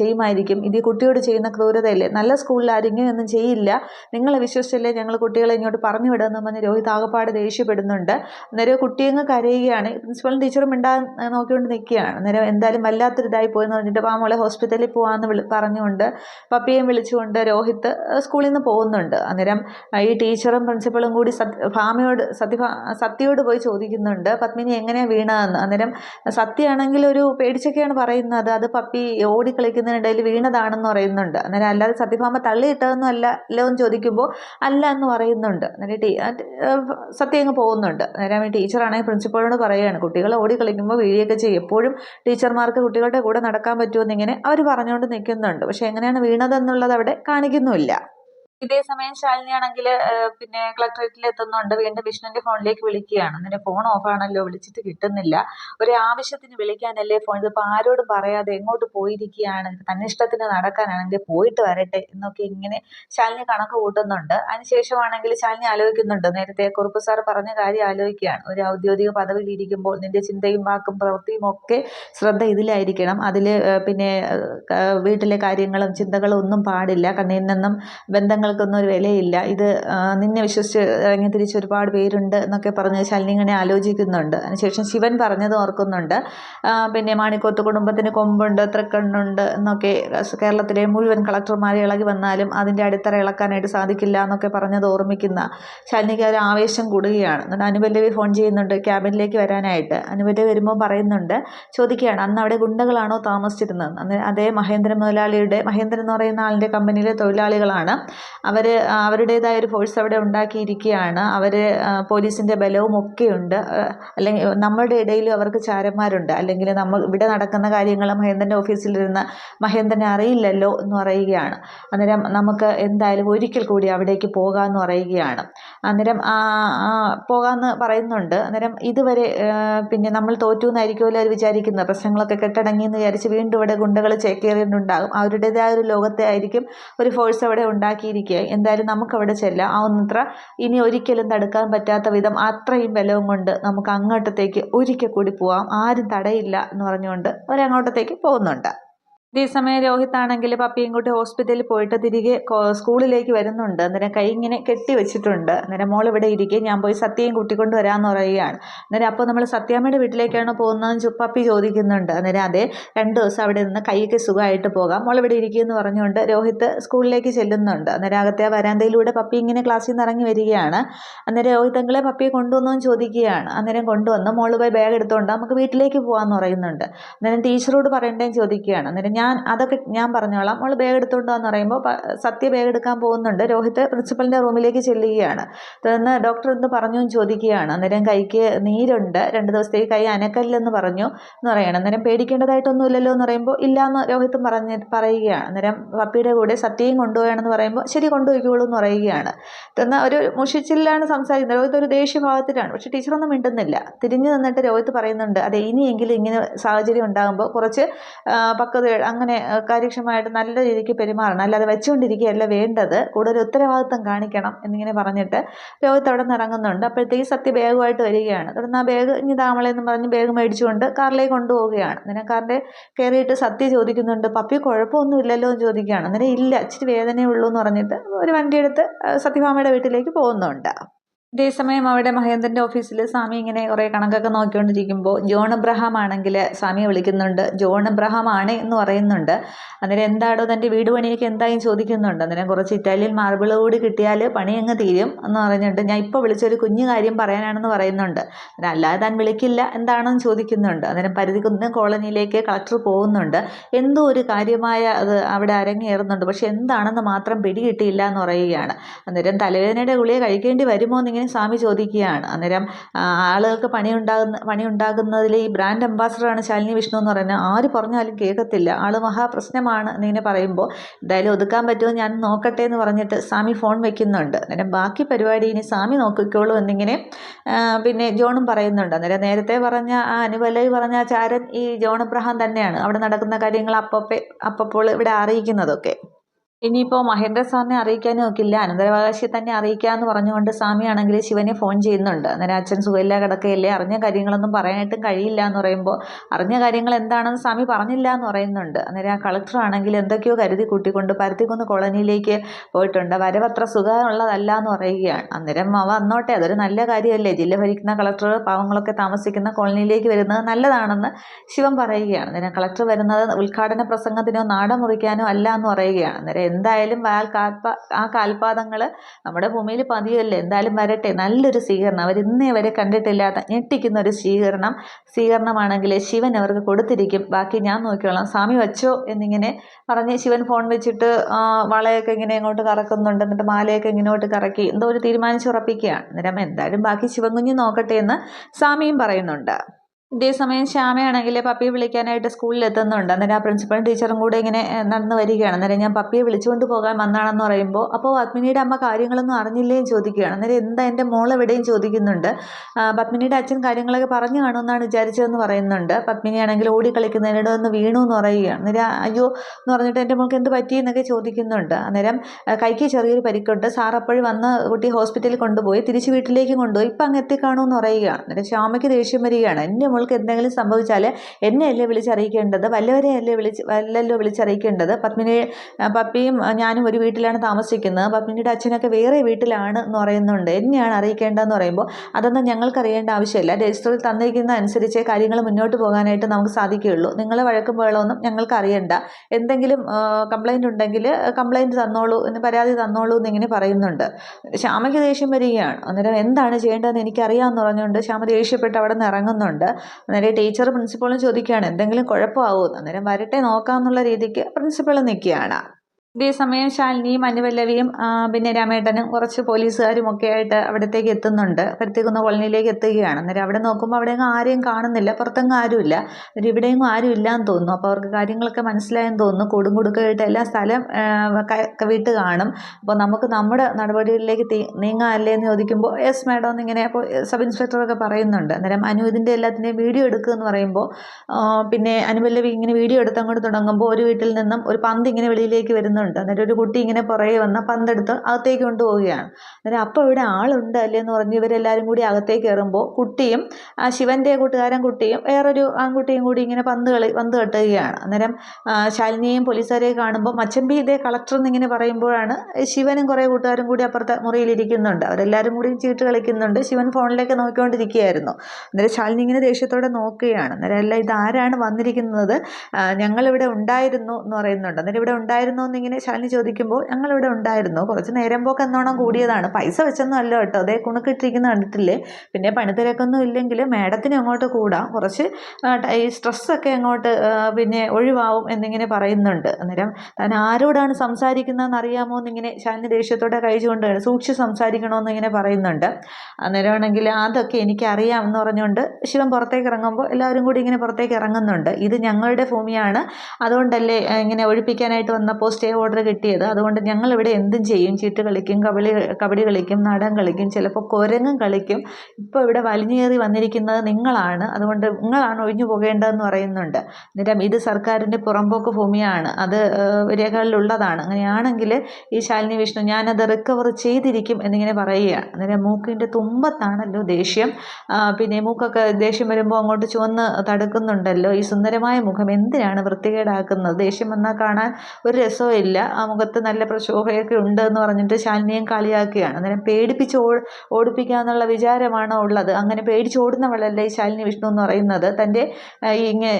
Speaker 1: ചെയ്യുമായിരിക്കും? ഇത് കുട്ടിയോട് ചെയ്യുന്ന ക്രൂരത അല്ലേ നല്ല സ്കൂളിൽ ഒന്നും ചെയ്യില്ല. നിങ്ങളെ വിശ്വസിച്ചല്ലേ ഞങ്ങൾ കുട്ടികളെ ഇങ്ങോട്ട് പറഞ്ഞു വിടുമെന്ന് പറഞ്ഞ് രോഹിത് ആകപ്പാട് ദേഷ്യപ്പെടുന്നുണ്ട്. അന്നേരം കുട്ടിയങ്ങ് കരയുകയാണ്. പ്രിൻസിപ്പളും ടീച്ചറും മിണ്ടാൻ നോക്കിക്കൊണ്ട് നിൽക്കുകയാണ്. അന്നേരം എന്തായാലും വല്ലാത്തൊരിതായി പോയെന്ന് പറഞ്ഞിട്ട് ആ മോളെ ഹോസ്പിറ്റലിൽ പോകാമെന്ന് വിളി പറഞ്ഞുകൊണ്ട് പപ്പിയെയും വിളിച്ചുകൊണ്ട് രോഹിത് സ്കൂളിൽ നിന്ന് പോകുന്നുണ്ട്. അന്നേരം ഈ ടീച്ചറും പ്രിൻസിപ്പളും കൂടി സത്യ ഭാമയോട് സത്യ സത്യയോട് പോയി ചോദിക്കുന്നുണ്ട്. പത്മിനി എങ്ങനെയാണ് വീണതെന്ന് അന്നേരം സത്യമാണെങ്കിൽ ഒരു പേടിച്ചൊക്കെയാണ് പറയുന്നത്. അത് പപ്പി ഓടിക്കളിക്കുന്നതിനിടയിൽ വീണതാണെന്ന് പറയുന്നുണ്ട്. അന്നേരം അല്ലാതെ സത്യഭാമ തള്ളിയിട്ടതൊന്നും അല്ലല്ലോ എന്ന് ചോദിക്കുമ്പോൾ അല്ല എന്ന് പറയുന്നുണ്ട്. അന്നേരം ടീ സത്യം അങ്ങ് പോകുന്നുണ്ട്. ഈ ടീച്ചറാണെങ്കിൽ പ്രിൻസിപ്പളിനോട് പറയുകയാണ് കുട്ടികൾ ഓടി കളിക്കുമ്പോൾ വീഴുകയൊക്കെ ചെയ്യും. എപ്പോഴും ടീച്ചർമാർക്ക് കുട്ടികളുടെ കൂടെ നടക്കാൻ പറ്റുമെന്നിങ്ങനെ അവർ പറഞ്ഞുകൊണ്ട് നിൽക്കുന്നുണ്ട്. പക്ഷേ എങ്ങനെയാണ് വീണതെന്നുള്ളത് അവിടെ കാണിക്കുന്നുമില്ല. ഇതേ സമയം ശാലിനിയാണെങ്കിൽ പിന്നെ കളക്ടറേറ്റിൽ എത്തുന്നുണ്ട്. വീണ്ടും വിഷ്ണുവിന്റെ ഫോണിലേക്ക് വിളിക്കുകയാണ്. നിന്റെ ഫോൺ ഓഫ് ആണല്ലോ വിളിച്ചിട്ട് കിട്ടുന്നില്ല. ഒരു ആവശ്യത്തിന് വിളിക്കാനല്ലേ ഫോൺ ഇതിപ്പോൾ ആരോടും പറയാതെ എങ്ങോട്ട് പോയിരിക്കുകയാണ്? തന്നിഷ്ടത്തിന് നടക്കാനാണെങ്കിൽ പോയിട്ട് വരട്ടെ എന്നൊക്കെ ഇങ്ങനെ ശാലിനി കണക്ക് കൂട്ടുന്നുണ്ട്. അതിനുശേഷമാണെങ്കിൽ ശാലിനി ആലോചിക്കുന്നുണ്ട്. നേരത്തെ കുറുപ്പ് സാർ പറഞ്ഞ കാര്യം ആലോചിക്കുകയാണ്. ഒരു ഔദ്യോഗിക പദവിയിൽ ഇരിക്കുമ്പോൾ നിന്റെ ചിന്തയും വാക്കും പ്രവൃത്തിയും ഒക്കെ ശ്രദ്ധ ഇതിലായിരിക്കണം. അതിൽ പിന്നെ വീട്ടിലെ കാര്യങ്ങളും ചിന്തകളും ഒന്നും പാടില്ല. കണ്ണിൽ നിന്നും ബന്ധങ്ങൾ നിങ്ങൾക്കൊന്നും ഒരു വിലയില്ല. ഇത് നിന്നെ വിശ്വസിച്ച് ഇറങ്ങി തിരിച്ച് ഒരുപാട് പേരുണ്ട് എന്നൊക്കെ പറഞ്ഞ് ശാലിനി ഇങ്ങനെ ആലോചിക്കുന്നുണ്ട്. അതിനുശേഷം ശിവൻ പറഞ്ഞത് ഓർക്കുന്നുണ്ട്. പിന്നെ മാണിക്കോത്ത് കുടുംബത്തിന് കൊമ്പുണ്ട് തൃക്കണ്ണുണ്ട് എന്നൊക്കെ കേരളത്തിലെ മുഴുവൻ കളക്ടർമാരെ ഇളകി വന്നാലും അതിന്റെ അടിത്തറ ഇളക്കാനായിട്ട് സാധിക്കില്ല എന്നൊക്കെ പറഞ്ഞത് ഓർമ്മിക്കുന്ന ശാലിനിക്ക് ഒരു ആവേശം കൂടുകയാണ്. എന്നിട്ട് അനുപല്ലവി ഫോൺ ചെയ്യുന്നുണ്ട് ക്യാബിനിലേക്ക് വരാനായിട്ട്. അനുപല്ലവി വരുമ്പോൾ പറയുന്നുണ്ട് ചോദിക്കുകയാണ് അന്ന് അവിടെ ഗുണ്ടകളാണോ താമസിച്ചിരുന്നത്? അന്ന് അതേ മഹേന്ദ്ര മുതലാളിയുടെ മഹേന്ദ്രൻ എന്ന് പറയുന്ന ആളിന്റെ കമ്പനിയിലെ തൊഴിലാളികളാണ്. അവർ അവരുടേതായ ഒരു ഫോഴ്സ് അവിടെ ഉണ്ടാക്കിയിരിക്കുകയാണ്. അവർ പോലീസിന്റെ ബലവും ഒക്കെയുണ്ട്. അല്ലെങ്കിൽ നമ്മളുടെ ഇടയിലും അവർക്ക് ചാരന്മാരുണ്ട്. അല്ലെങ്കിൽ നമ്മൾ ഇവിടെ നടക്കുന്ന കാര്യങ്ങൾ മഹേന്ദ്രന്റെ ഓഫീസിലിരുന്ന് മഹേന്ദ്രനെ അറിയില്ലല്ലോ എന്ന് പറയുകയാണ്. അന്നേരം നമുക്ക് എന്തായാലും ഒരിക്കൽ കൂടി അവിടേക്ക് പോകാമെന്ന് പറയുകയാണ്. അന്നേരം പോകാമെന്ന് പറയുന്നുണ്ട്. അന്നേരം ഇതുവരെ പിന്നെ നമ്മൾ തോറ്റു എന്നായിരിക്കുമല്ലോ അവർ വിചാരിക്കുന്നത്? പ്രശ്നങ്ങളൊക്കെ കെട്ടടങ്ങി എന്ന് വിചാരിച്ച് വീണ്ടും ഇവിടെ ഗുണ്ടകൾ ചേക്കേറിയിട്ടുണ്ടാകും അവരുടേതായ ഒരു ലോകത്തെ ആയിരിക്കും ഒരു ഫോഴ്സ് അവിടെ ഉണ്ടാക്കിയിരിക്കുക നോക്കിയാൽ എന്തായാലും നമുക്കവിടെ ചെല്ലാം. ഒന്നത്ര ഇനി ഒരിക്കലും തടുക്കാൻ പറ്റാത്ത വിധം അത്രയും ബലവും കൊണ്ട് നമുക്ക് അങ്ങോട്ടത്തേക്ക് ഒരിക്കൽ കൂടി പോവാം. ആരും തടയില്ല എന്ന് പറഞ്ഞുകൊണ്ട് അവരങ്ങോട്ടത്തേക്ക് പോകുന്നുണ്ട്. അതേസമയം രോഹിത് ആണെങ്കിൽ പപ്പിയും കൂട്ടി ഹോസ്പിറ്റലിൽ പോയിട്ട് തിരികെ സ്കൂളിലേക്ക് വരുന്നുണ്ട്. അന്നേരം കൈ ഇങ്ങനെ കെട്ടി വെച്ചിട്ടുണ്ട്. അന്നേരം മോൾ ഇവിടെ ഇരിക്കെ ഞാൻ പോയി സത്യയും കൂട്ടിക്കൊണ്ട് വരാമെന്ന് പറയുകയാണ്. അന്നേരം അപ്പോൾ നമ്മൾ സത്യാമ്മയുടെ വീട്ടിലേക്കാണ് പോകുന്നതെന്ന് പപ്പി ചോദിക്കുന്നുണ്ട്. അന്നേരം അതെ രണ്ട് ദിവസം അവിടെ നിന്ന് കൈയൊക്കെ സുഖമായിട്ട് പോകാം. മോൾ ഇവിടെ ഇരിക്കുമെന്ന് പറഞ്ഞുകൊണ്ട് രോഹിത് സ്കൂളിലേക്ക് ചെല്ലുന്നുണ്ട്. അന്നേരം അകത്തെ വരാന്തയിലൂടെ പപ്പി ഇങ്ങനെ ക്ലാസ്സിൽ നിന്ന് ഇറങ്ങി വരികയാണ്. അന്നേരം രോഹിതങ്ങളെ പപ്പിയെ കൊണ്ടുവന്നു ചോദിക്കുകയാണ്. അന്നേരം കൊണ്ടുവന്ന് മോൾ പോയി ബാഗ് എടുത്തുകൊണ്ട് നമുക്ക് വീട്ടിലേക്ക് പോകാമെന്ന് പറയുന്നുണ്ട്. അന്നേരം ടീച്ചറോട് പറയണ്ടേന്ന് ചോദിക്കുകയാണ്. അന്നേരം ഞാൻ അതൊക്കെ ഞാൻ പറഞ്ഞോളാം. അവൾ ബാഗ് എടുത്തുകൊണ്ട് എന്ന് പറയുമ്പോൾ സത്യ ബാഗ് എടുക്കാൻ പോകുന്നുണ്ട്. രോഹിത് പ്രിൻസിപ്പലിന്റെ റൂമിലേക്ക് ചെല്ലുകയാണ്. തുടർന്ന് ഡോക്ടർ എന്ന് പറഞ്ഞു ചോദിക്കുകയാണ്. അന്നേരം കൈക്ക് നീരുണ്ട്. രണ്ട് ദിവസത്തേക്ക് കൈ അനക്കല്ലെന്ന് പറഞ്ഞു എന്ന് പറയണം. അന്നേരം പേടിക്കേണ്ടതായിട്ടൊന്നും ഇല്ലല്ലോ എന്ന് പറയുമ്പോൾ ഇല്ല എന്ന് രോഹിത്തും പറഞ്ഞ് പറയുകയാണ്. അന്നേരം പപ്പിയുടെ കൂടെ സത്യയും കൊണ്ടുപോകണമെന്ന് പറയുമ്പോൾ ശരി കൊണ്ടുപോയിക്കോളൂ എന്ന് പറയുകയാണ്. തുടർന്ന് ഒരു മുഷിച്ചില്ലാണ് സംസാരിക്കുന്നത്. രോഹിത് ഒരു ദേഷ്യഭാവത്തിലാണ്. പക്ഷേ ടീച്ചറൊന്നും മിണ്ടുന്നില്ല. തിരിഞ്ഞു നിന്നിട്ട് രോഹിത് പറയുന്നുണ്ട്. അതെ ഇനിയെങ്കിലും ഇങ്ങനെ സാഹചര്യം ഉണ്ടാകുമ്പോൾ കുറച്ച് പക്വത അങ്ങനെ കാര്യക്ഷമമായിട്ട് നല്ല രീതിക്ക് പെരുമാറണം. അല്ലാതെ വെച്ചുകൊണ്ടിരിക്കുകയല്ല വേണ്ടത്. കൂടുതൽ ഉത്തരവാദിത്വം കാണിക്കണം എന്നിങ്ങനെ പറഞ്ഞിട്ട് രോഗത്ത് അവിടെ നിന്ന് ഇറങ്ങുന്നുണ്ട്. അപ്പോഴത്തേക്ക് സത്യ ബാഗുമായിട്ട് വരികയാണ്. തുടർന്ന് ആ ബാഗ് ഇനി താമളെന്ന് പറഞ്ഞ് ബാഗ് മേടിച്ചുകൊണ്ട് കാറിലേക്ക് കൊണ്ടുപോവുകയാണ്. അന്നേരം കാറിന്റെ കയറിയിട്ട് സത്യ ചോദിക്കുന്നുണ്ട്. പപ്പി കുഴപ്പമൊന്നും ഇല്ലല്ലോ എന്ന് ചോദിക്കുകയാണ്. അന്നേരം ഇല്ല. ഇച്ചിരി വേദനയേ ഉള്ളൂ എന്ന് പറഞ്ഞിട്ട് ഒരു വണ്ടിയെടുത്ത് സത്യഭാമയുടെ വീട്ടിലേക്ക് പോകുന്നുണ്ട്. ഇതേസമയം അവിടെ മഹേന്ദ്രന്റെ ഓഫീസിൽ സ്വാമി ഇങ്ങനെ കുറേ കണക്കൊക്കെ നോക്കിക്കൊണ്ടിരിക്കുമ്പോൾ ജോൺ എബ്രഹാം ആണെങ്കിൽ സ്വാമിയെ വിളിക്കുന്നുണ്ട്. ജോൺ എബ്രഹാം ആണ് എന്ന് പറയുന്നുണ്ട്. അന്നേരം എന്താണോ തന്റെ വീട് പണിയൊക്കെ എന്തായും ചോദിക്കുന്നുണ്ട്. അന്നേരം കുറച്ച് ഇറ്റാലിയൻ മാർബിൾ കൂടി കിട്ടിയാൽ പണി അങ്ങ് തീരും എന്ന് പറഞ്ഞിട്ട് ഞാൻ ഇപ്പോൾ വിളിച്ചൊരു കുഞ്ഞു കാര്യം പറയാനാണെന്ന് പറയുന്നുണ്ട്. അല്ലാതെ താൻ വിളിക്കില്ല എന്താണെന്ന് ചോദിക്കുന്നുണ്ട്. അന്നേരം പരിധികുന്ന് കോളനിയിലേക്ക് കളക്ടർ പോകുന്നുണ്ട്. എന്തോ ഒരു കാര്യമായ അത് അവിടെ അരങ്ങേറുന്നുണ്ട്. പക്ഷെ എന്താണെന്ന് മാത്രം പിടികിട്ടിയില്ല എന്ന് പറയുകയാണ്. അന്നേരം തലവേദനയുടെ ഗുളിയെ കഴിക്കേണ്ടി വരുമോ എന്നിങ്ങനെ ശാലിനിയെ സ്വാമി ചോദിക്കുകയാണ്. അന്നേരം ആളുകൾക്ക് പണി ഉണ്ടാകുന്ന പണി ഉണ്ടാകുന്നതിൽ ഈ ബ്രാൻഡ് അംബാസഡറാണ് ശാലിനി വിഷ്ണു എന്ന് പറയുന്നത്. ആര് പറഞ്ഞാലും കേൾക്കത്തില്ല. ആൾ മഹാപ്രശ്നമാണ് എന്നിങ്ങനെ പറയുമ്പോൾ എന്തായാലും ഒതുക്കാൻ പറ്റുമോ ഞാൻ നോക്കട്ടെ എന്ന് പറഞ്ഞിട്ട് സ്വാമി ഫോൺ വെക്കുന്നുണ്ട്. അന്നേരം ബാക്കി പരിപാടി ഇനി സ്വാമി നോക്കിക്കോളൂ എന്നിങ്ങനെ പിന്നെ ജോണും പറയുന്നുണ്ട്. അന്നേരം നേരത്തെ പറഞ്ഞ ആ അനുപല്ലവി പറഞ്ഞ ചാരൻ ഈ ജോൺ അബ്രഹാം തന്നെയാണ് അവിടെ നടക്കുന്ന കാര്യങ്ങൾ അപ്പപ്പെ അപ്പപ്പോൾ ഇവിടെ അറിയിക്കുന്നതൊക്കെ. ഇനിയിപ്പോൾ മഹേന്ദ്ര സ്വാമിയെ അറിയിക്കാനും ഒക്കില്ല അനന്തരാവകാശിയെ തന്നെ അറിയിക്കാമെന്ന് പറഞ്ഞുകൊണ്ട് സ്വാമിയാണെങ്കിൽ ശിവനെ ഫോൺ ചെയ്യുന്നുണ്ട്. അന്നേരം അച്ഛൻ സുഖമില്ല കിടക്കുകയല്ലേ അറിഞ്ഞ കാര്യങ്ങളൊന്നും പറയാനായിട്ടും കഴിയില്ല എന്ന് പറയുമ്പോൾ അറിഞ്ഞ കാര്യങ്ങൾ എന്താണെന്ന് സ്വാമി പറഞ്ഞില്ല എന്ന് പറയുന്നുണ്ട്. അന്നേരം ആ കളക്ടർ ആണെങ്കിൽ എന്തൊക്കെയോ കരുതി കൂട്ടിക്കൊണ്ട് പരുത്തിക്കുന്ന് കോളനിയിലേക്ക് പോയിട്ടുണ്ട്. വരവത്ര സുഖമുള്ളതല്ല എന്ന് പറയുകയാണ്. അന്നേരം അവ വന്നോട്ടെ അതൊരു നല്ല കാര്യമല്ലേ? ജില്ല ഭരിക്കുന്ന കളക്ടർ പാവങ്ങളൊക്കെ താമസിക്കുന്ന കോളനിയിലേക്ക് വരുന്നത് നല്ലതാണെന്ന് ശിവൻ പറയുകയാണ്. അന്നേരം കളക്ടർ വരുന്നത് ഉദ്ഘാടന പ്രസംഗത്തിനോ നാടമുറിക്കാനോ അല്ല എന്ന് പറയുകയാണ്. അന്നേരം എന്തായാലും ആ കാൽപാ ആ കാൽപാദങ്ങൾ നമ്മുടെ ഭൂമിയിൽ പതിയല്ലേ? എന്തായാലും വരട്ടെ. നല്ലൊരു സ്വീകരണം. അവർ ഇന്നേ വരെ കണ്ടിട്ടില്ലാത്ത ഞെട്ടിക്കുന്ന ഒരു സ്വീകരണം സ്വീകരണമാണെങ്കിൽ ശിവൻ അവർക്ക് കൊടുത്തിരിക്കും. ബാക്കി ഞാൻ നോക്കിക്കോളാം. സ്വാമി വച്ചോ എന്നിങ്ങനെ പറഞ്ഞ് ശിവൻ ഫോൺ വെച്ചിട്ട് വളയൊക്കെ ഇങ്ങനെ ഇങ്ങോട്ട് കറക്കുന്നുണ്ട്. എന്നിട്ട് മാലയൊക്കെ ഇങ്ങോട്ട് കറക്കി എന്തോ ഒരു തീരുമാനിച്ചുറപ്പിക്കുകയാണ് അന്നേരം എന്തായാലും ബാക്കി ശിവൻകുഞ്ഞ് നോക്കട്ടെ എന്ന് സ്വാമിയും പറയുന്നുണ്ട്. ഇതേസമയം ശ്യാമയാണെങ്കിൽ പപ്പിയെ വിളിക്കാനായിട്ട് സ്കൂളിൽ എത്തുന്നുണ്ട് അന്നേരം ആ പ്രിൻസിപ്പളും ടീച്ചറും കൂടെ ഇങ്ങനെ നടന്നു വരികയാണ്. അന്നേരം ഞാൻ പപ്പിയെ വിളിച്ചുകൊണ്ട് പോകാൻ വന്നാണെന്ന് പറയുമ്പോൾ അപ്പോൾ പത്മിനിയുടെ അമ്മ കാര്യങ്ങളൊന്നും അറിഞ്ഞില്ലേയും ചോദിക്കുകയാണ്. അന്നേരം എന്താ എന്റെ മോൾ എവിടെയും ചോദിക്കുന്നുണ്ട്. പത്മിനിയുടെ അച്ഛൻ കാര്യങ്ങളൊക്കെ പറഞ്ഞു കാണുമെന്നാണ് വിചാരിച്ചതെന്ന് പറയുന്നുണ്ട്. പത്മിനിയാണെങ്കിൽ ഓടി കളിക്കുന്നതിനിടെ ഒന്ന് വീണു എന്ന് പറയുകയാണ്. അന്നേരം അയ്യോ എന്ന് പറഞ്ഞിട്ട് എന്റെ മോൾക്ക് എന്ത് പറ്റിയെന്നൊക്കെ ചോദിക്കുന്നുണ്ട്. അന്നേരം കൈക്ക് ചെറിയൊരു പരിക്കുണ്ട്. സാർ അപ്പോഴും വന്ന് കുട്ടി ഹോസ്പിറ്റലിൽ കൊണ്ടുപോയി തിരിച്ച് വീട്ടിലേക്ക് കൊണ്ടുപോയി. ഇപ്പം അങ്ങ് എത്തിക്കാണുമെന്ന് പറയുകയാണ്. അന്നേരം ശ്യാമയ്ക്ക് ദേഷ്യം വരികയാണ്. എന്റെ മോൾ നമ്മൾക്ക് എന്തെങ്കിലും സംഭവിച്ചാൽ എന്നെയല്ലേ വിളിച്ചറിയിക്കേണ്ടത്? വല്ലവരെയല്ലേ വിളിച്ച് വല്ലല്ലോ വിളിച്ചറിയിക്കേണ്ടത്? പത്മിനി പപ്പിയും ഞാനും ഒരു വീട്ടിലാണ് താമസിക്കുന്നത്. പത്മിനിയുടെ അച്ഛനൊക്കെ വേറെ വീട്ടിലാണ് എന്ന് പറയുന്നുണ്ട്. എന്നെയാണ് അറിയിക്കേണ്ടതെന്ന് പറയുമ്പോൾ അതൊന്നും ഞങ്ങൾക്ക് അറിയേണ്ട ആവശ്യമില്ല. രജിസ്റ്ററിൽ തന്നിരിക്കുന്ന അനുസരിച്ച് കാര്യങ്ങൾ മുന്നോട്ട് പോകാനായിട്ട് നമുക്ക് സാധിക്കുകയുള്ളൂ. നിങ്ങൾ വഴക്കും ബഹളമൊന്നും ഞങ്ങൾക്ക് അറിയണ്ട എന്തെങ്കിലും കംപ്ലൈന്റ് ഉണ്ടെങ്കിൽ കംപ്ലൈന്റ് തന്നോളൂ എന്ന് പരാതി തന്നോളൂ എന്നിങ്ങനെ പറയുന്നുണ്ട്. ശ്യാമയ്ക്ക് ദേഷ്യം വരികയാണ്. അന്നേരം എന്താണ് ചെയ്യേണ്ടതെന്ന് എനിക്കറിയാമെന്ന് പറഞ്ഞുകൊണ്ട് ശ്യാമ ദേഷ്യപ്പെട്ട് അവിടെ നിന്ന് ഇറങ്ങുന്നുണ്ട്. അന്നേരം ടീച്ചർ പ്രിൻസിപ്പളും ചോദിക്കുകയാണ് എന്തെങ്കിലും കുഴപ്പമാവുമോ അന്നേരം വരട്ടെ നോക്കാം എന്നുള്ള രീതിക്ക് പ്രിൻസിപ്പൾ നിൽക്കുകയാണ്. ഇതേസമയം ശാലിനിയും അനുപല്ലവിയും പിന്നെ രാമേട്ടനും കുറച്ച് പോലീസുകാരും ഒക്കെ ആയിട്ട് അവിടത്തേക്ക് എത്തുന്നുണ്ട്. പരുത്തിക്കുന്ന് കോളനിയിലേക്ക് എത്തുകയാണ്. അന്നേരം അവിടെ നോക്കുമ്പോൾ അവിടെ ആരെയും കാണുന്നില്ല. പുറത്തെങ്ങും ആരുമില്ല. അന്നേരം ഇവിടെയെങ്ങും ആരും ഇല്ലാന്ന് തോന്നുന്നു. അപ്പോൾ അവർക്ക് കാര്യങ്ങളൊക്കെ മനസ്സിലായെന്ന് തോന്നുന്നു. കൂടും കൊടുക്കായിട്ട് എല്ലാ സ്ഥലം വീട്ട് കാണും. അപ്പോൾ നമുക്ക് നമ്മുടെ നടപടികളിലേക്ക് നീങ്ങാമല്ലേ എന്ന് ചോദിക്കുമ്പോൾ എസ് മാഡം എന്നിങ്ങനെ അപ്പോൾ സബ് ഇൻസ്പെക്ടറൊക്കെ പറയുന്നുണ്ട്. അന്നേരം അനു ഇതിന്റെ എല്ലാത്തിന്റെയും വീഡിയോ എടുക്കുക എന്ന് പറയുമ്പോൾ പിന്നെ അനുപല്ലവി ഇങ്ങനെ വീഡിയോ എടുത്തങ്ങോട്ട് തുടങ്ങുമ്പോൾ ഒരു വീട്ടിൽ നിന്നും ഒരു പന്ത് ഇങ്ങനെ വെളിയിലേക്ക് വരുന്നു വരുന്നുണ്ട് അന്നേരം ഒരു കുട്ടി ഇങ്ങനെ പുറകെ വന്ന് പന്തെടുത്ത് അകത്തേക്ക് കൊണ്ടുപോവുകയാണ്. അന്നേരം അപ്പോൾ ഇവിടെ ആളുണ്ട് അല്ലേ എന്ന് പറഞ്ഞ് ഇവരെല്ലാവരും കൂടി അകത്തേക്ക് കയറുമ്പോൾ കുട്ടിയും ആ ശിവന്റെ കൂട്ടുകാരൻ കുട്ടിയും വേറൊരു ആൺകുട്ടിയും കൂടി ഇങ്ങനെ പന്ത് കളി പന്ത് കെട്ടുകയാണ്. അന്നേരം ശാലിനിയെയും പോലീസുകാരെയും കാണുമ്പോൾ മച്ചമ്പി ഇതേ കളക്ടർ എന്നിങ്ങനെ പറയുമ്പോഴാണ് ശിവനും കുറേ കൂട്ടുകാരും കൂടി അപ്പുറത്തെ മുറിയിലിരിക്കുന്നുണ്ട് അവരെല്ലാവരും കൂടി ചീട്ട് കളിക്കുന്നുണ്ട്. ശിവൻ ഫോണിലേക്ക് നോക്കിക്കൊണ്ടിരിക്കുകയായിരുന്നു. അന്നേരം ശാലിനി ഇങ്ങനെ ദേഷ്യത്തോടെ നോക്കുകയാണ്. അന്നേരം അല്ല ഇതാരാണ് വന്നിരിക്കുന്നത്? ഞങ്ങളിവിടെ ഉണ്ടായിരുന്നു എന്ന് പറയുന്നുണ്ട്. അന്നേരം ഇവിടെ ഉണ്ടായിരുന്നു എന്നിങ്ങനെ ഇങ്ങനെ ശാലിനി ചോദിക്കുമ്പോൾ ഞങ്ങളിവിടെ ഉണ്ടായിരുന്നു. കുറച്ച് നേരം പോക്ക് എന്നോണം കൂടിയതാണ്. പൈസ വെച്ചൊന്നും അല്ല കേട്ടോ അതേ കുണുക്കിട്ടിരിക്കുന്ന കണ്ടിട്ടില്ലേ? പിന്നെ പണിത്തിരക്കൊന്നും ഇല്ലെങ്കിൽ മാഡത്തിന് അങ്ങോട്ട് കൂടാം. കുറച്ച് ഈ സ്ട്രെസ്സൊക്കെ അങ്ങോട്ട് പിന്നെ ഒഴിവാവും എന്നിങ്ങനെ പറയുന്നുണ്ട്. അന്നേരം താൻ ആരോടാണ് സംസാരിക്കുന്നതെന്ന് അറിയാമോ? എന്നിങ്ങനെ ശാലിനി ദേഷ്യത്തോടെ കഴിച്ചുകൊണ്ട് സൂക്ഷിച്ച് സംസാരിക്കണമെന്ന് ഇങ്ങനെ പറയുന്നുണ്ട്. അന്നേരമാണെങ്കിൽ അതൊക്കെ എനിക്കറിയാം എന്ന് പറഞ്ഞുകൊണ്ട് ശിവൻ പുറത്തേക്ക് ഇറങ്ങുമ്പോൾ എല്ലാവരും കൂടി ഇങ്ങനെ പുറത്തേക്ക് ഇറങ്ങുന്നുണ്ട്. ഇത് ഞങ്ങളുടെ ഭൂമിയാണ്. അതുകൊണ്ടല്ലേ ഇങ്ങനെ ഒഴിപ്പിക്കാനായിട്ട് വന്നപ്പോൾ സ്റ്റേ ഓർഡർ കിട്ടിയത്. അതുകൊണ്ട് ഞങ്ങളിവിടെ എന്തും ചെയ്യും. ചീട്ട് കളിക്കും കബളി കബഡി കളിക്കും നാടൻ കളിക്കും ചിലപ്പോൾ കുരങ്ങും കളിക്കും. ഇപ്പോൾ ഇവിടെ വലിഞ്ഞേറി വന്നിരിക്കുന്നത് നിങ്ങളാണ്. അതുകൊണ്ട് നിങ്ങളാണ് ഒഴിഞ്ഞു പോകേണ്ടതെന്ന് പറയുന്നുണ്ട്. അന്നേരം ഇത് സർക്കാരിന്റെ പുറമ്പോക്ക് ഭൂമിയാണ്. അത് രേഖകളിലുള്ളതാണ്. അങ്ങനെയാണെങ്കിൽ ഈ ശാലിനി വിഷ്ണു ഞാനത് റിക്കവർ ചെയ്തിരിക്കും എന്നിങ്ങനെ പറയുകയാണ്. അന്നേരം മൂക്കിന്റെ തുമ്പത്താണല്ലോ ദേഷ്യം. പിന്നെ മൂക്കൊക്കെ ദേഷ്യം വരുമ്പോൾ അങ്ങോട്ട് ചുവന്ന് തടുക്കുന്നുണ്ടല്ലോ. ഈ സുന്ദരമായ മുഖം എന്തിനാണ് വൃത്തികേടാക്കുന്നത്? ദേഷ്യം വന്നാൽ കാണാൻ ഒരു രസവും ഇല്ല. ആ മുഖത്ത് നല്ല പ്രശോഭയൊക്കെ ഉണ്ട് എന്ന് പറഞ്ഞിട്ട് ശാലിനിയും കളിയാക്കുകയാണ്. അന്നേരം പേടിപ്പിച്ച് ഓ ഓടിപ്പിക്കുക എന്നുള്ള വിചാരമാണ് ഉള്ളത്. അങ്ങനെ പേടിച്ചോടുന്നവളല്ല ഈ ശാലിനി വിഷ്ണു എന്ന് പറയുന്നത്. തന്റെ ഇങ്ങനെ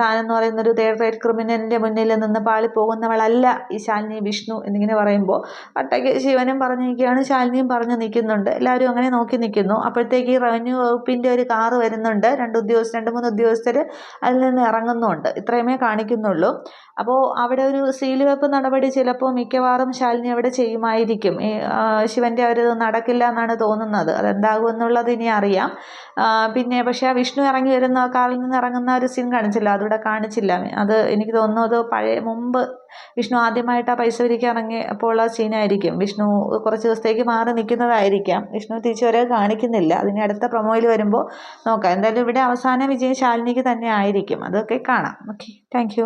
Speaker 1: താനെന്ന് പറയുന്ന ഒരു തേർഡ് റേറ്റ് ക്രിമിനലിന്റെ മുന്നിൽ നിന്ന് പാളിപ്പോകുന്നവളല്ല ഈ ശാലിനി വിഷ്ണു എന്നിങ്ങനെ പറയുമ്പോൾ അട്ടയ്ക്ക് ശിവനും പറഞ്ഞിരിക്കുകയാണ് ശാലിനിയും പറഞ്ഞു നിൽക്കുന്നുണ്ട്. എല്ലാവരും അങ്ങനെ നോക്കി നിൽക്കുന്നു. അപ്പോഴത്തേക്ക് ഈ റവന്യൂ വകുപ്പിന്റെ ഒരു കാറ് വരുന്നുണ്ട്. രണ്ട് ഉദ്യോഗസ്ഥർ രണ്ട് മൂന്ന് ഉദ്യോഗസ്ഥർ അതിൽ നിന്ന് ഇറങ്ങുന്നുണ്ട്. ഇത്രയുമേ കാണിക്കുന്നുള്ളൂ. അപ്പോൾ അവിടെ ഒരു സീൽ വെപ്പ് നട നടപടി ചിലപ്പോൾ മിക്കവാറും ശാലിനി അവിടെ ചെയ്യുമായിരിക്കും. ശിവന്റെ ഒരു നടക്കില്ല എന്നാണ് തോന്നുന്നത്. അതെന്താകും എന്നുള്ളത് ഇനി അറിയാം. പിന്നെ പക്ഷേ ആ വിഷ്ണു ഇറങ്ങി വരുന്ന കാറിൽ നിന്ന് ഇറങ്ങുന്ന ഒരു സീൻ കാണിച്ചില്ല. അതിവിടെ കാണിച്ചില്ല. അത് എനിക്ക് തോന്നുന്നത് പഴയ മുമ്പ് വിഷ്ണു ആദ്യമായിട്ട് ആ പൈസ പിരിക്കാൻ ഇറങ്ങിയപ്പോൾ ആ സീനായിരിക്കും വിഷ്ണു കുറച്ച് ദിവസത്തേക്ക് മാറി നിൽക്കുന്നതായിരിക്കാം. വിഷ്ണു തിരിച്ചു വരെ കാണിക്കുന്നില്ല. അതിന് അടുത്ത പ്രൊമോയിൽ വരുമ്പോൾ നോക്കാം. എന്തായാലും ഇവിടെ അവസാന വിജയം ശാലിനിക്ക് തന്നെ ആയിരിക്കും. അതൊക്കെ കാണാം. Okay thank